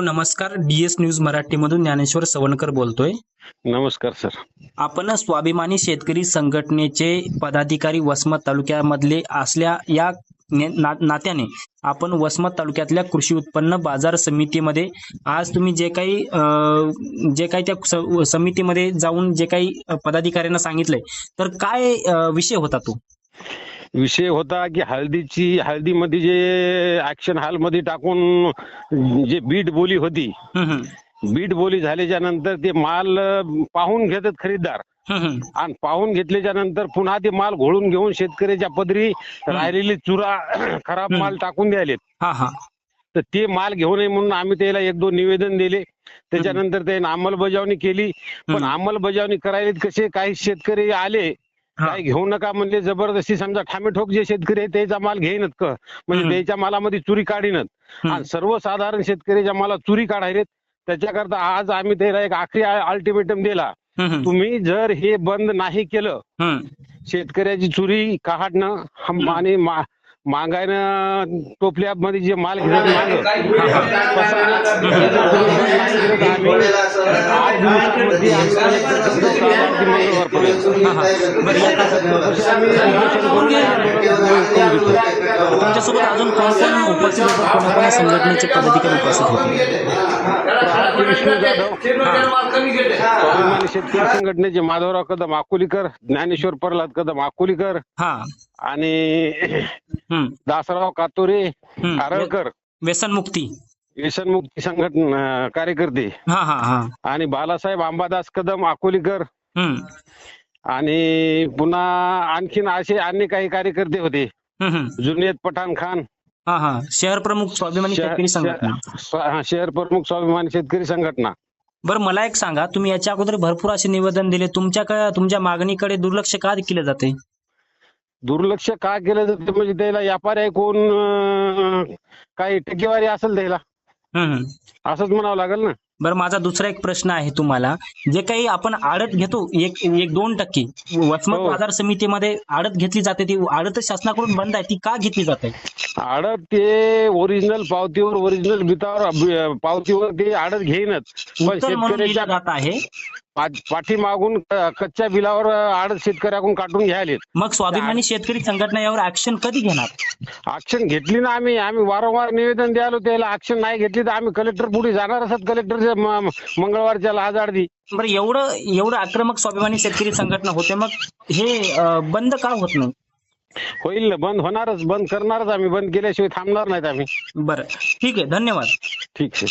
नमस्कार D S मराठीमधून ज्ञानेश्वर सवणकर बोलतोय. नमस्कार सर. आपण स्वाभिमानी शेतकरी संघटनेचे पदाधिकारी वसमत तालुक्यामधले असल्या या ने- नात्याने आपण वसमत तालुक्यातल्या कृषी उत्पन्न बाजार समितीमध्ये आज तुम्ही जे काही जे काही त्या समितीमध्ये जाऊन जे काही पदाधिकाऱ्यांना सांगितलंय तर काय विषय होता तो? विषय होता की हळदीची हळदीमध्ये जे ऍक्शन हॉलमध्ये टाकून जे बीट बोली होती. बीट बोली झाल्याच्यानंतर ते माल पाहून घेतात खरीददार. आणि पाहून घेतल्याच्या नंतर पुन्हा ते माल घोळून घेऊन शेतकऱ्याच्या पदरी राहिलेली चुरा खराब. माल टाकून द्यायलेत तर ते माल घेऊ नये म्हणून आम्ही त्याला एक दोन निवेदन दिले त्याच्यानंतर त्याने अंमलबजावणी केली पण. अंमलबजावणी करायला कसे काही शेतकरी आले. काय घेऊ नका म्हणजे जबरदस्ती समजा ठामेठोक जे शेतकरी आहे त्याचा माल घेईनच क म्हणजे. त्याच्या मालामध्ये चुरी काढीनच हम्म. आणि सर्वसाधारण शेतकऱ्याच्या मालात चुरी काढायलेत त्याच्याकरता आज आम्ही त्याला एक आखरी अल्टिमेटम दिला. तुम्ही जर हे बंद नाही केलं. शेतकऱ्याची चुरी काढणं हम- आणि मागायनं टोपल्यामध्ये जे माल माग हा, हा. तुमच्यासोबत अजून कोण कोण उपस्थित संघटनेचे पदाधिकारी उपस्थित होते? शेतकरी संघटनेचे माधवराव कदम अकोलीकर ज्ञानेश्वर प्रल्हाद कदम अकोलीकर हा. आणि दासराव कातोरे. आरळकर. व्यसनमुक्ती व्यसनमुक्ती संघटना कार्यकर्ते. हा हा हा. आणि बालासाहेब अंबादास कदम अकोलीकर आणि पुन्हा आणखीन असे अन्य काही कार्यकर्ते होते. जुनेद पठाण खान. हा हा. शहर प्रमुख स्वाभिमानी शेतकरी संघटना. हा, शहर प्रमुख स्वाभिमानी शेतकरी संघटना. बरं मला एक सांगा तुम्ही याच्या अगोदर भरपूर असे निवेदन दिले. तुमच्या तुमच्या मागणीकडे दुर्लक्ष का केलं जाते दुर्लक्ष का केलं जातं म्हणजे त्याला व्यापारी अं, काही टक्केवारी असेल त्याला. असंच म्हणावं लागेल ना. बरं माझा दुसरा एक प्रश्न आहे तुम्हाला. जे काही आपण आडत घेतो एक एक दोन टक्के वसमत हो. बाजार समितीमध्ये आडत घेतली जाते ती आडत शासनाकडून बंद आहे ती का घेतली जाते आडत ते ओरिजिनल पावतीवर ओरिजिनल बितावर पावतीवर ते आडत घेईनच. जात आहे. पाठीमागून कच्च्या बिलावर आडत शेतकऱ्याकडून काढून घ्यायलेत. मग स्वाभिमानी शेतकरी संघटना यावर ऍक्शन कधी घेणार? ऍक्शन घेतली ना आम्ही. आम्ही वारंवार निवेदन द्यालो त्याला. ऍक्शन नाही घेतली तर आम्ही कलेक्टर पुढे जाणार असत. कलेक्टरच्या म- मंगळवारच्या लाज आडदी बरं एवढं एवढं आक्रमक स्वाभिमानी शेतकरी संघटना होते. मग हे बंद का होत नाही? होईल ना. बंद होणारच. बंद करणारच आम्ही. बंद केल्याशिवाय थांबणार नाहीत आम्ही. बरं. ठीक आहे. धन्यवाद. ठीक आहे.